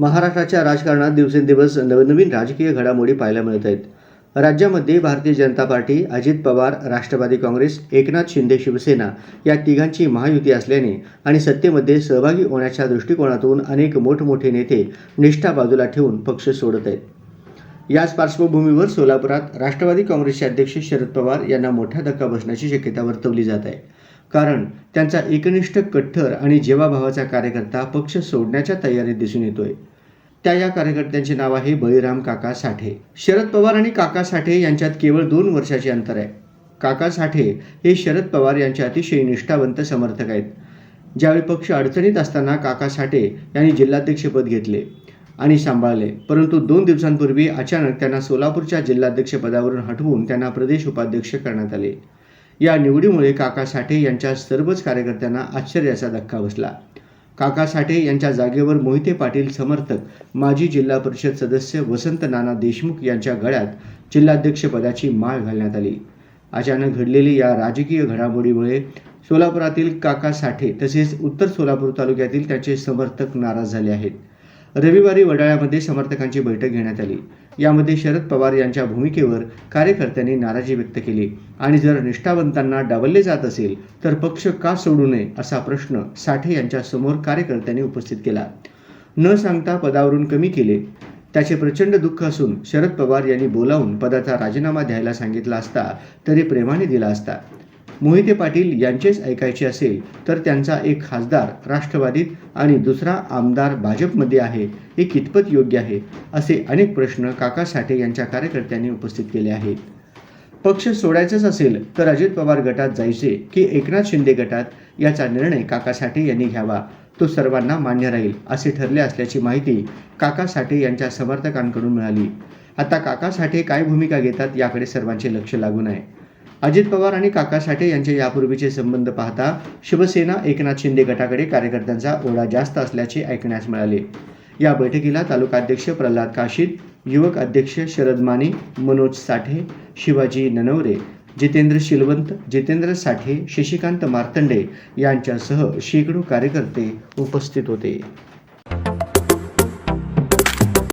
महाराष्ट्राच्या राजकारणात दिवसेंदिवस नवनवीन राजकीय घडामोडी पाहायला मिळत आहेत. राज्यामध्ये भारतीय जनता पार्टी अजित पवार राष्ट्रवादी काँग्रेस एकनाथ शिंदे शिवसेना या तिघांची महायुती असल्याने आणि सत्तेमध्ये सहभागी होण्याच्या दृष्टिकोनातून अनेक मोठमोठे नेते निष्ठा बाजूला ठेवून पक्ष सोडत आहेत. याच पार्श्वभूमीवर सोलापुरात राष्ट्रवादी काँग्रेसचे अध्यक्ष शरद पवार यांना मोठा धक्का बसण्याची शक्यता वर्तवली जात आहे. कारण त्यांचा एकनिष्ठ कट्टर आणि जेवाभावाचा कार्यकर्ता पक्ष सोडण्याच्या तयारीत दिसून येतोय. त्या या कार्यकर्त्यांचे नाव आहे बळीराम काका साठे. शरद पवार आणि काका साठे यांच्यात केवळ दोन वर्षाचे अंतर आहे. काका साठे हे शरद पवार यांचे अतिशय निष्ठावंत समर्थक आहेत. ज्यावेळी पक्ष अडचणीत असताना काका साठे यांनी जिल्हाध्यक्षपद घेतले आणि सांभाळले. परंतु दोन दिवसांपूर्वी अचानक त्यांना सोलापूरच्या जिल्हाध्यक्षपदावरून हटवून त्यांना प्रदेश उपाध्यक्ष करण्यात आले. या निवडीमुळे काका साठे यांच्या सर्वच कार्यकर्त्यांना आश्चर्याचा धक्का बसला. काका साठे यांच्या जागेवर मोहिते पाटील समर्थक माजी जिल्हा परिषद सदस्य वसंत नाना देशमुख यांच्या गळ्यात जिल्हाध्यक्षपदाची माळ घालण्यात आली. अचानक घडलेली या राजकीय घडामोडीमुळे सोलापुरातील काका साठे तसेच उत्तर सोलापूर तालुक्यातील त्यांचे समर्थक नाराज झाले आहेत. रविवारी वडाळ्यामध्ये समर्थकांची बैठक घेण्यात आली. यामध्ये शरद पवार यांच्या भूमिकेवर कार्यकर्त्यांनी नाराजी व्यक्त केली. आणि जर निष्ठावंतांना डावलले जात असेल तर पक्ष का सोडू नये असा प्रश्न साठे यांच्या समोर कार्यकर्त्यांनी उपस्थित केला. न सांगता पदावरून कमी केले. त्याचे प्रचंड दुःख असून शरद पवार यांनी बोलावून पदाचा राजीनामा द्यायला सांगितला असता तरी प्रेमाने दिला असता. मोहिते पाटील यांचेच ऐकायचे असेल तर त्यांचा एक खासदार राष्ट्रवादीत आणि दुसरा आमदार भाजपमध्ये आहे हे कितपत योग्य आहे असे अनेक प्रश्न काका साठे यांच्या कार्यकर्त्यांनी उपस्थित केले आहेत. पक्ष सोडायचाच असेल तर अजित पवार गटात जायचे की एकनाथ शिंदे गटात याचा निर्णय काका साठे यांनी घ्यावा. तो सर्वांना मान्य राहील असे ठरले असल्याची माहिती काका साठे यांच्या समर्थकांकडून मिळाली. आता काका साठे काय भूमिका घेतात याकडे सर्वांचे लक्ष लागून आहे. अजित पवार आणि काका साठे यांचे यापूर्वीचे संबंध पाहता शिवसेना एकनाथ शिंदे गटाकडे कार्यकर्त्यांचा ओढा जास्त असल्याचे ऐकण्यास मिळाले. या बैठकीला तालुकाध्यक्ष प्रल्हाद काशीद युवक अध्यक्ष शरद माने मनोज साठे शिवाजी ननवरे जितेंद्र शिलवंत जितेंद्र साठे शशिकांत मार्तंडे यांच्यासह शेकडो कार्यकर्ते उपस्थित होते.